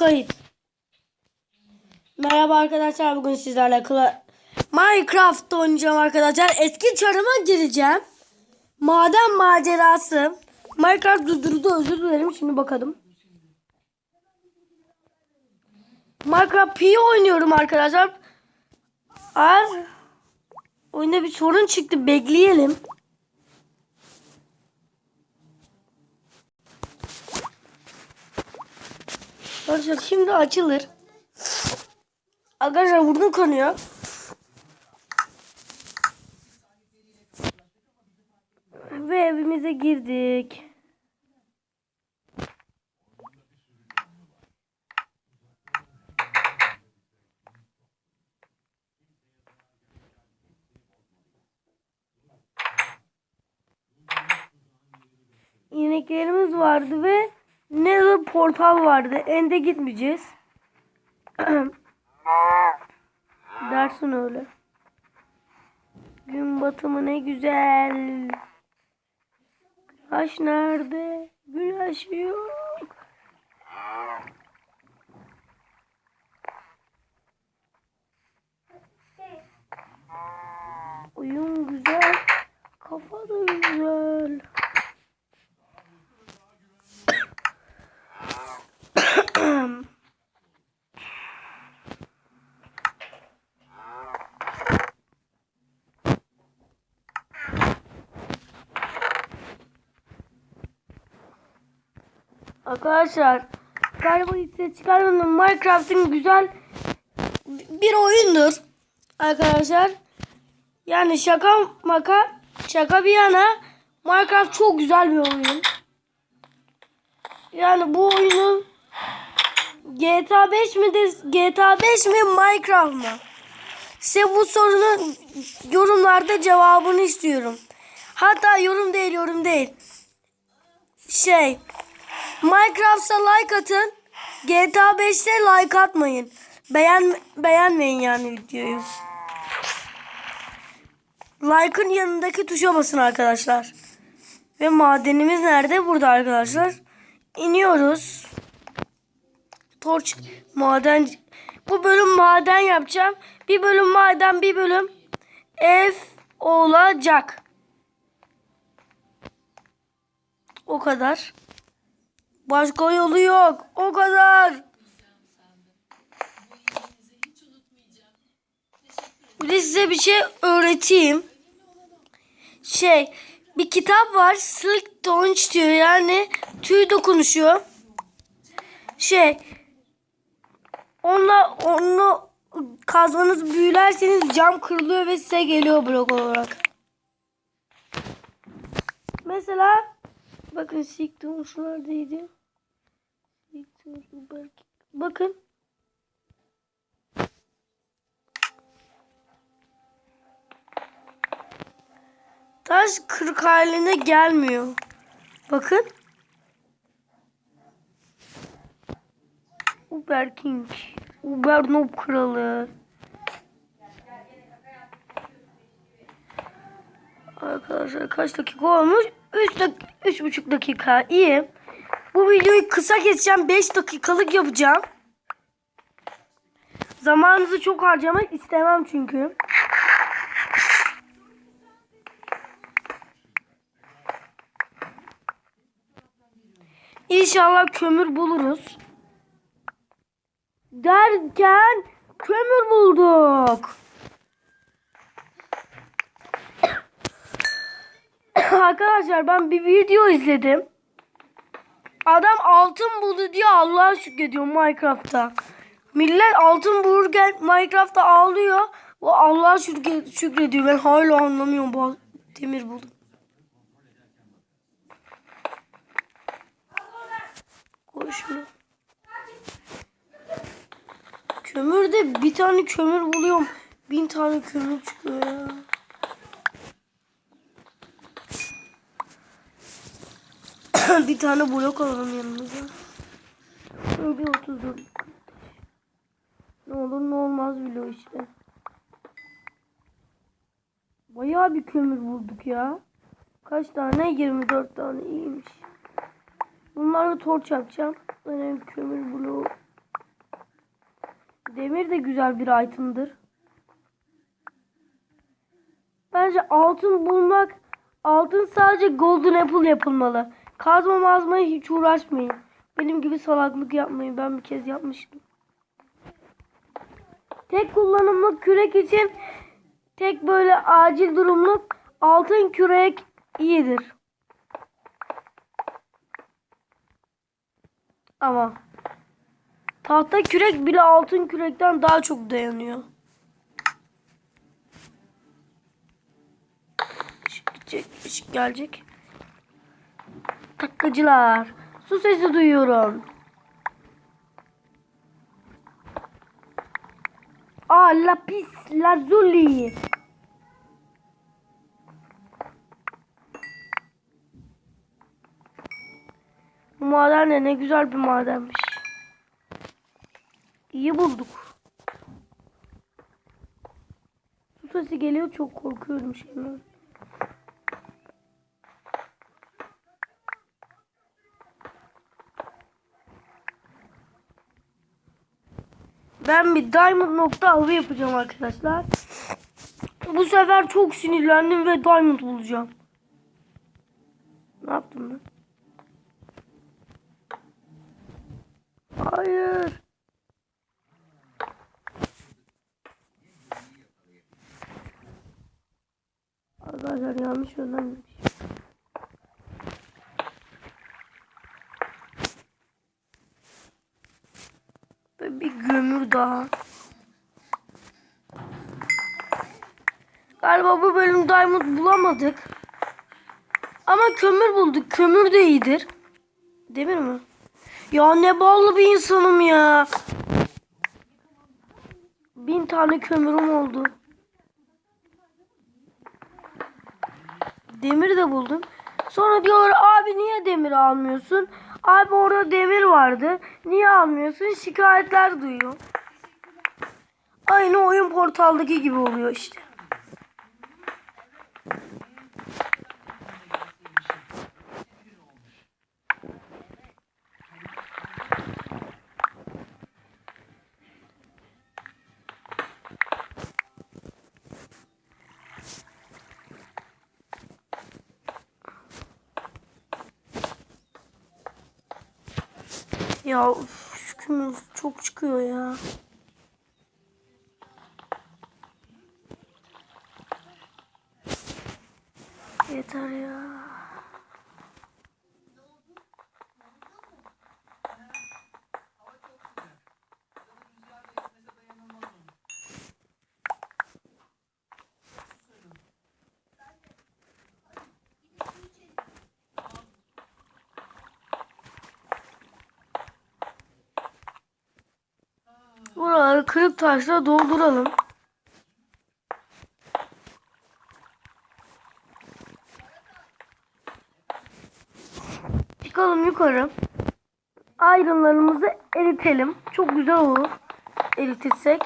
Kayıt. Merhaba arkadaşlar. Bugün sizlerle Minecraft oynayacağım arkadaşlar. Eski çarıma gireceğim. Maden macerası. Minecraft durdurdu özür dilerim. Şimdi bakalım. Minecraft P oynuyorum arkadaşlar. Eğer oyunda bir sorun çıktı. Bekleyelim. Arkadaşlar şimdi açılır. Arkadaşlar burnum kanıyor. Ve evimize girdik. İneklerimiz vardı ve ne de portal vardı. Ende gitmeyeceğiz. Dersin öyle. Gün batımı ne güzel. Güneş nerede? Güneş yok. Uyum güzel. Kafa da güzel. Arkadaşlar galiba ses çıkarmadım. Minecraft'ın güzel bir oyundur. Arkadaşlar. Yani şaka maka şaka bir yana Minecraft çok güzel bir oyun. Yani bu oyunun GTA 5 mi de GTA 5 mi Minecraft mı? Size bu sorunun yorumlarda cevabını istiyorum. Hatta yorum değil yorum değil. Şey Minecraft'a like atın. GTA 5'te like atmayın. Beğen beğenmeyin yani videoyu. Like'ın yanındaki tuşa basın arkadaşlar. Ve madenimiz nerede? Burada arkadaşlar. İniyoruz. Torç maden. Bu bölüm maden yapacağım. Bir bölüm maden, bir bölüm ev olacak. O kadar. Başka yolu yok. O kadar. Bir size bir şey öğreteyim. Şey, bir kitap var. Silk Tonch diyor. Yani tüy dokunuşuyor. Şey, onunla onu kazmanız büyülerseniz cam kırılıyor ve size geliyor blok olarak. Mesela bakın Silk Tonch Bakın. Taş kırık haline gelmiyor. Bakın. Uber King. Uber Noob kralı. Arkadaşlar kaç dakika olmuş? 3 dak 3,5 dakika. İyi. Bu videoyu kısa keseceğim. 5 dakikalık yapacağım. Zamanınızı çok harcamak istemem çünkü. İnşallah kömür buluruz. Derken kömür bulduk. Arkadaşlar ben bir video izledim. Adam altın buldu diye Allah'a şükrediyor Minecraft'ta. Millet altın bulurken Minecraft'ta ağlıyor. O Allah'a şükre- şükrediyor. Ben hala anlamıyorum bu demir buldum. Şunu. Kömürde bir tane kömür buluyorum. Bin tane kömür çıkıyor ya. bir tane blok alalım yanımıza. Bir 34. Ne olur ne olmaz bile işte. Bayağı bir kömür bulduk ya. Kaç tane? 24 tane iyiymiş. Bunları torç yapacağım. Benim kömür bloğu Demir de güzel bir item'dır. Bence altın bulmak, altın sadece golden apple yapılmalı. Kazma mazmaya hiç uğraşmayın. Benim gibi salaklık yapmayın. Ben bir kez yapmıştım. Tek kullanımlık kürek için tek böyle acil durumluk altın kürek iyidir. Ama tahta kürek bile altın kürekten daha çok dayanıyor. Işık gidecek, ışık gelecek. Taklacılar. Su sesi duyuyorum. Aa lapis lazuli. Bu maden de ne güzel bir madenmiş. İyi bulduk. Su sesi geliyor çok korkuyorum şimdi. Ben bir diamond nokta avı yapacağım arkadaşlar. Bu sefer çok sinirlendim ve diamond bulacağım. Ne yaptım ben? Hayır. Arkadaşlar yanlış yönden gitmiş. Ve daha. Galiba bu bölüm diamond bulamadık. Ama kömür bulduk. Kömür de iyidir. Demir mi? Ya ne ballı bir insanım ya. Bin tane kömürüm oldu. Demir de buldum. Sonra diyorlar abi niye demir almıyorsun? Abi orada demir vardı. Niye almıyorsun? Şikayetler duyuyor. Aynı oyun portaldaki gibi oluyor işte. Ya kömür çok çıkıyor ya. Yeter ya. Buraları kırık taşla dolduralım. Çıkalım yukarı. Ayrımlarımızı eritelim. Çok güzel olur. Eritirsek.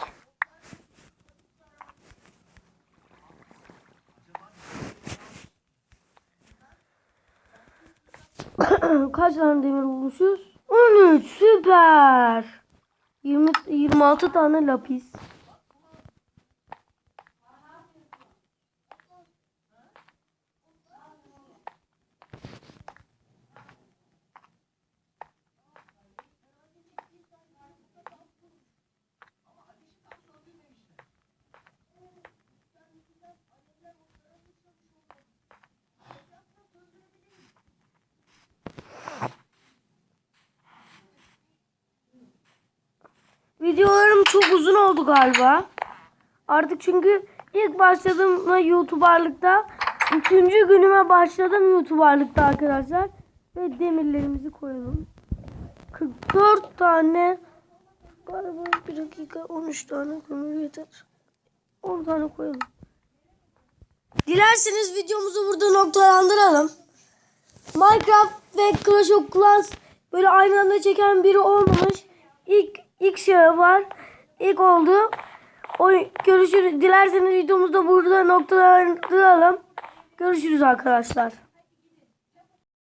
Kaç tane demir bulmuşuz? 13 süper. 20 26 tane lapis. Videolarım çok uzun oldu galiba. Artık çünkü ilk başladığım YouTuber'lıkta üçüncü günüme başladım YouTuber'lıkta arkadaşlar. Ve demirlerimizi koyalım. 44 tane galiba bir dakika 13 tane kömür yeter. 10 tane koyalım. Dilerseniz videomuzu burada noktalandıralım. Minecraft ve Clash of Clans böyle aynı anda çeken biri olmamış. İlk ilk şey var. İlk oldu. O görüşürüz. Dilerseniz videomuzu da burada noktalandıralım. Görüşürüz arkadaşlar.